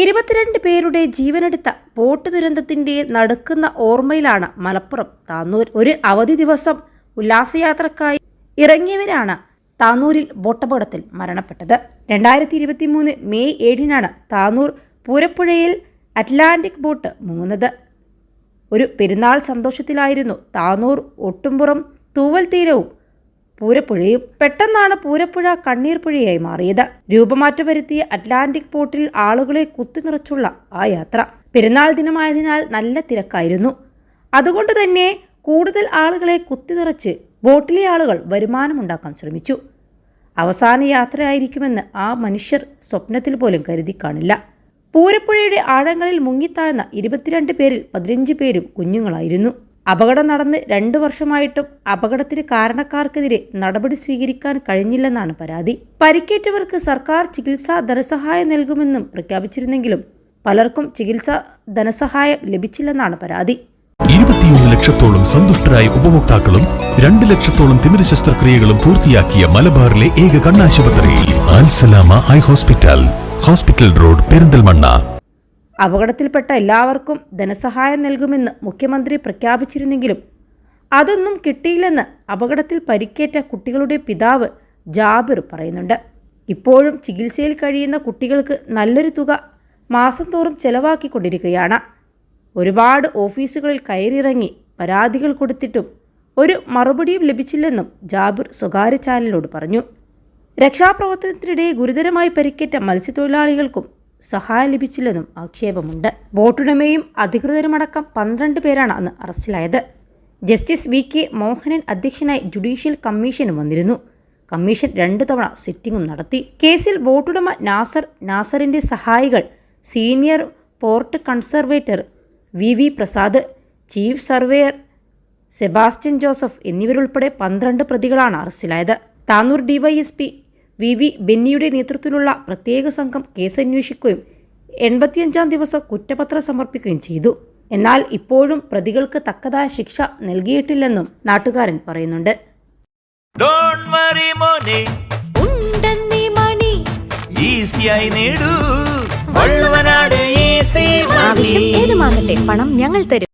ഇരുപത്തിരണ്ട് പേരുടെ ജീവനെടുത്ത ബോട്ട് ദുരന്തത്തിന്റെ നടുക്കുന്ന ഓർമ്മയിലാണ് മലപ്പുറം. താന്നൂർ ഒരു അവധി ദിവസം ഉല്ലാസയാത്രക്കായി ഇറങ്ങിയവരാണ് താന്നൂരിൽ ബോട്ടപകടത്തിൽ മരണപ്പെട്ടത്. രണ്ടായിരത്തി ഇരുപത്തി മൂന്ന് മെയ് ഏഴിനാണ് താന്നൂർ പൂരപ്പുഴയിൽ അറ്റ്ലാന്റിക് ബോട്ട് മുങ്ങുന്നത്. ഒരു പെരുന്നാൾ സന്തോഷത്തിലായിരുന്നു താന്നൂർ ഒട്ടുംപുറം തൂവൽ തീരവും പൂരപ്പുഴയും പെട്ടെന്നാണ് പൂരപ്പുഴ കണ്ണീർ പുഴയായി മാറിയത്. രൂപമാറ്റം വരുത്തിയ അറ്റ്ലാന്റിക് പോർട്ടിൽ ആളുകളെ കുത്തിനിറച്ചുള്ള ആ യാത്ര പെരുന്നാൾ ദിനമായതിനാൽ നല്ല തിരക്കായിരുന്നു. അതുകൊണ്ട് തന്നെ കൂടുതൽ ആളുകളെ കുത്തിനിറച്ച് ബോട്ടിലെ ആളുകൾ വരുമാനമുണ്ടാക്കാൻ ശ്രമിച്ചു. അവസാന യാത്രയായിരിക്കുമെന്ന് ആ മനുഷ്യർ സ്വപ്നത്തിൽ പോലും കരുതി കാണില്ല. പൂരപ്പുഴയുടെ ആഴങ്ങളിൽ മുങ്ങിത്താഴ്ന്ന ഇരുപത്തിരണ്ട് പേരിൽ പതിനഞ്ച് പേരും കുഞ്ഞുങ്ങളായിരുന്നു. അപകടം നടന്ന് രണ്ടു വർഷമായിട്ടും അപകടത്തിന് കാരണക്കാർക്കെതിരെ നടപടി സ്വീകരിക്കാൻ കഴിഞ്ഞില്ലെന്നാണ് പരാതി. പരിക്കേറ്റവർക്ക് സർക്കാർ ചികിത്സാ ധനസഹായം നൽകുമെന്നും പ്രഖ്യാപിച്ചിരുന്നെങ്കിലും പലർക്കും ചികിത്സാ ധനസഹായം ലഭിച്ചില്ലെന്നാണ് പരാതി. ഇരുപത്തിയൊന്ന് ലക്ഷത്തോളം സന്തുഷ്ടരായ ഉപഭോക്താക്കളും രണ്ട് ലക്ഷത്തോളം തിമിര ശസ്ത്രക്രിയകളും പൂർത്തിയാക്കിയ മലബാറിലെ ഏക കണ്ണാശുപത്രി Al Salama eye hospital. Hospital road Perinthalmanna. അപകടത്തിൽപ്പെട്ട എല്ലാവർക്കും ധനസഹായം നൽകുമെന്ന് മുഖ്യമന്ത്രി പ്രഖ്യാപിച്ചിരുന്നെങ്കിലും അതൊന്നും കിട്ടിയില്ലെന്ന് അപകടത്തിൽ പരിക്കേറ്റ കുട്ടികളുടെ പിതാവ് ജാബിർ പറയുന്നുണ്ട്. ഇപ്പോഴും ചികിത്സയിൽ കഴിയുന്ന കുട്ടികൾക്ക് നല്ലൊരു തുക മാസം തോറും ചെലവാക്കിക്കൊണ്ടിരിക്കുകയാണ്. ഒരുപാട് ഓഫീസുകളിൽ കയറിയിറങ്ങി പരാതികൾ കൊടുത്തിട്ടും ഒരു മറുപടിയും ലഭിച്ചില്ലെന്നും ജാബിർ സ്വകാര്യ ചാനലിനോട് പറഞ്ഞു. രക്ഷാപ്രവർത്തനത്തിനിടെ ഗുരുതരമായി പരിക്കേറ്റ മത്സ്യത്തൊഴിലാളികൾക്കും സഹായം ലഭിച്ചില്ലെന്നും ആക്ഷേപമുണ്ട്. ബോട്ടുടമയും അധികൃതരുമടക്കം പന്ത്രണ്ട് പേരാണ് അന്ന് അറസ്റ്റിലായത്. ജസ്റ്റിസ് വി കെ മോഹനൻ അധ്യക്ഷനായി ജുഡീഷ്യൽ കമ്മീഷനും വന്നിരുന്നു. കമ്മീഷൻ രണ്ടു തവണ സിറ്റിംഗും നടത്തി. കേസിൽ ബോട്ടുടമ നാസർ നാസറിന്റെ സഹായികൾ senior port conservator V V Prasad chief surveyor Sebastian Joseph എന്നിവരുൾപ്പെടെ പന്ത്രണ്ട് പ്രതികളാണ് അറസ്റ്റിലായത്. താനൂർ ഡിവൈഎസ്പി വി വി ബെന്നിയുടെ നേതൃത്വത്തിലുള്ള പ്രത്യേക സംഘം കേസന്വേഷിക്കുകയും എൺപത്തിയഞ്ചാം ദിവസം കുറ്റപത്രം സമർപ്പിക്കുകയും ചെയ്തു. എന്നാൽ ഇപ്പോഴും പ്രതികൾക്ക് തക്കതായ ശിക്ഷ നൽകിയിട്ടില്ലെന്നും നാട്ടുകാരൻ പറയുന്നുണ്ട്. ആവശ്യം ഏതുമാകട്ടെ പണം ഞങ്ങൾ തരും.